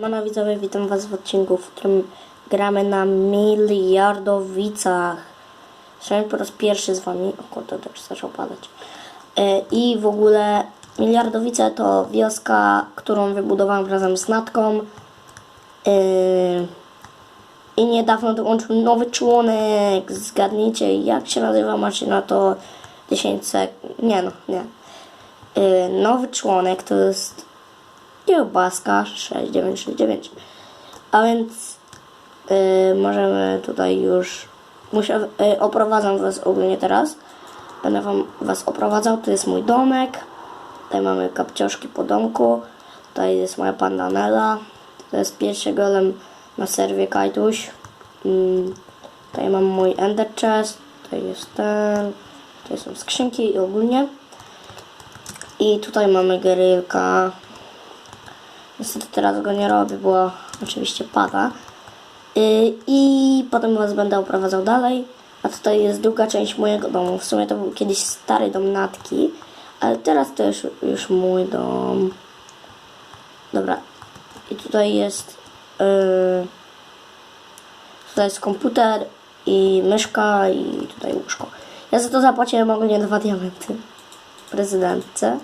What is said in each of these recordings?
Siemano widzowie, witam was w odcinku, w którym gramy na miliardowicach. Zresztą po raz pierwszy z wami, o kurde, już zaczął padać. E, I w ogóle miliardowice to wioska, którą wybudowałem razem z Natką. E, I niedawno dołączył nowy członek. Zgadnijcie jak się nazywa, macie na to 10 sekund. Nie no, nie. E, Nowy członek to jest kiełbaska 6969. A więc y, możemy tutaj już. Muszę, y, oprowadzam was ogólnie teraz. Będę wam, was oprowadzał. Tu jest mój domek. Tutaj mamy kapcioszki po domku. Tutaj jest moja pandanela. To jest pierwszy golem na serwie Kajtuś. Mm, tutaj mam mój ender chest. Tutaj jest ten. Tutaj są skrzynki i ogólnie. I tutaj mamy gerylka. Niestety teraz go nie robię, bo oczywiście pada. Yy, I potem was będę oprowadzał dalej. A tutaj jest druga część mojego domu. W sumie to był kiedyś stary dom Natki, ale teraz to już, już mój dom. Dobra. I tutaj jest. Yy, tutaj jest komputer i myszka i tutaj łóżko. Ja za to zapłaciłem ogólnie dwa diamenty prezydentce.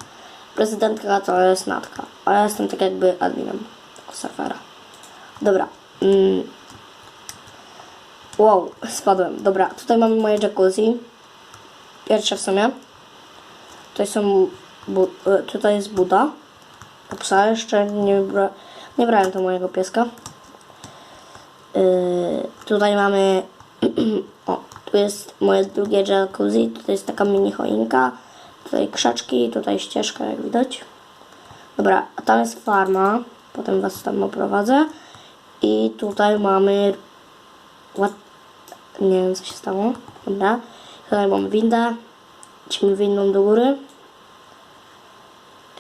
Prezydentka to jest Natka, a ja jestem tak jakby adminem serwera. Dobra. Mm. Wow, spadłem. Dobra, tutaj mamy moje jacuzzi. Pierwsze w sumie. Tutaj są... E, tutaj jest Buda. Psa jeszcze nie, bra nie brałem do mojego pieska. Yy, tutaj mamy... o, tu jest moje drugie jacuzzi. Tutaj jest taka mini choinka. Tutaj krzaczki, tutaj ścieżka, jak widać. Dobra, a tam jest farma. Potem was tam oprowadzę. I tutaj mamy... What? Nie wiem, co się stało. Dobra. Tutaj mamy windę. Idźmy windą do góry.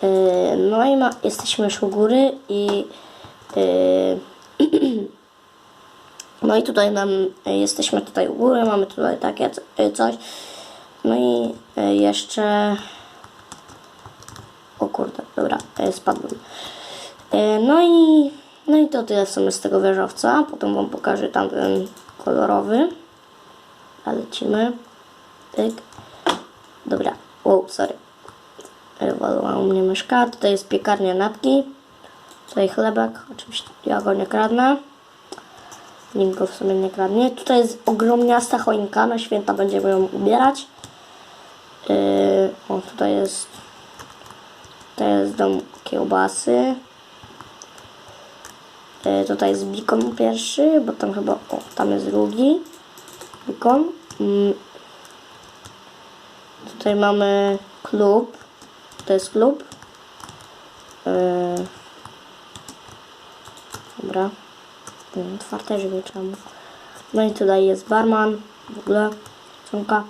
Yy, no i ma, jesteśmy już u góry i... Yy, no i tutaj nam... Jesteśmy tutaj u góry, mamy tutaj takie coś. No i e, jeszcze. O kurde, dobra, e, spadłem. E, No i, no i to tyle w sumie z tego wieżowca. Potem wam pokażę tamten kolorowy. A lecimy. Tyk. Dobra. Wow, sorry. Walowała mnie myszka. Tutaj jest piekarnia natki. Tutaj chlebek. Oczywiście ja go nie kradnę. Nikt go w sumie nie kradnie. Tutaj jest ogromniasta choinka. Na święta będziemy ją ubierać. Yy, o, tutaj jest. Tutaj jest dom kiełbasy. Yy, tutaj jest bikon pierwszy, bo tam chyba. O, tam jest drugi. Bikon. Mm. Tutaj mamy klub. To jest klub. Yy. Dobra. Otwarte drzwi czemu. No i tutaj jest barman. W ogóle. Cunka.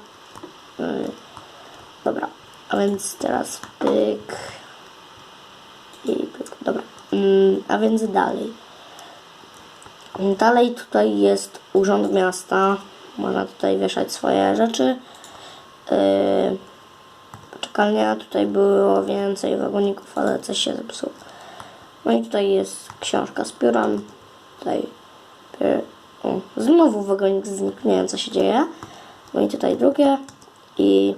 Yy. A więc teraz pyk i pyk. Dobra, mm, a więc dalej. Dalej tutaj jest urząd miasta. Można tutaj wieszać swoje rzeczy. Yy, poczekalnia. Tutaj było więcej wagoników, ale coś się zepsuło. No i tutaj jest książka z piórem. Tutaj piór- o, znowu wagonik znikł. Nie wiem co się dzieje. No i tutaj drugie. I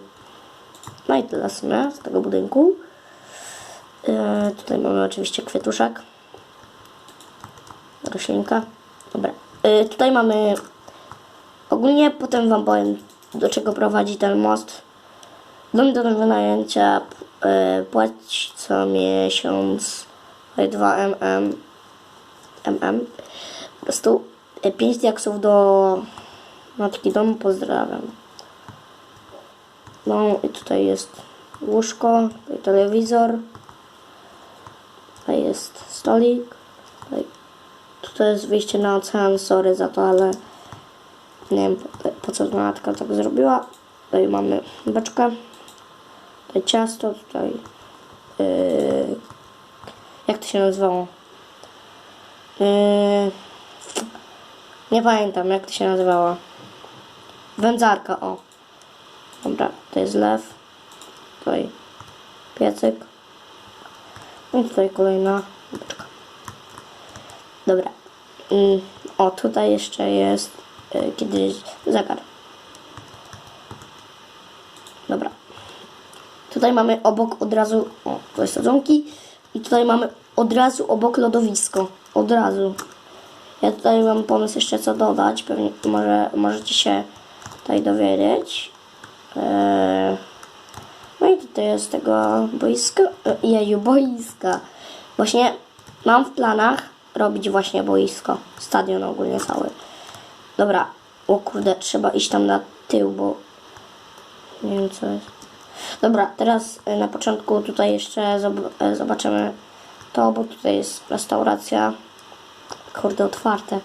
no i tyle w sumie z tego budynku. Yy, tutaj mamy oczywiście kwiatuszek. Roślinka. Dobra. Yy, tutaj mamy... Ogólnie potem Wam powiem, do czego prowadzi ten most. Dom do wynajęcia yy, płaci co miesiąc tutaj 2 mm. mm. Po prostu 5 diaksów do matki domu. Pozdrawiam. No i tutaj jest łóżko, tutaj telewizor, tutaj jest stolik, tutaj, tutaj jest wyjście na ocean, sorry za to, ale nie wiem po, po co matka tak zrobiła. Tutaj mamy beczkę, tutaj ciasto, tutaj yy, jak to się nazywało? Yy, nie pamiętam jak to się nazywało. Wędzarka, o. Dobra, to jest lew. Tutaj piecyk. I tutaj kolejna beczka. Dobra. Mm, O, tutaj jeszcze jest y, kiedyś zegar. Dobra. Tutaj mamy obok od razu, o, to jest sadzonki i tutaj mamy od razu obok lodowisko. Od razu. Ja tutaj mam pomysł jeszcze co dodać, pewnie może możecie się tutaj dowiedzieć. Eee, no i tutaj jest tego boiska, e, jeju, boiska. Właśnie mam w planach robić właśnie boisko, stadion ogólnie cały. Dobra, o kurde, trzeba iść tam na tył, bo nie wiem co jest. Dobra, teraz e, na początku tutaj jeszcze e, zobaczymy to, bo tutaj jest restauracja. Kurde, otwarte.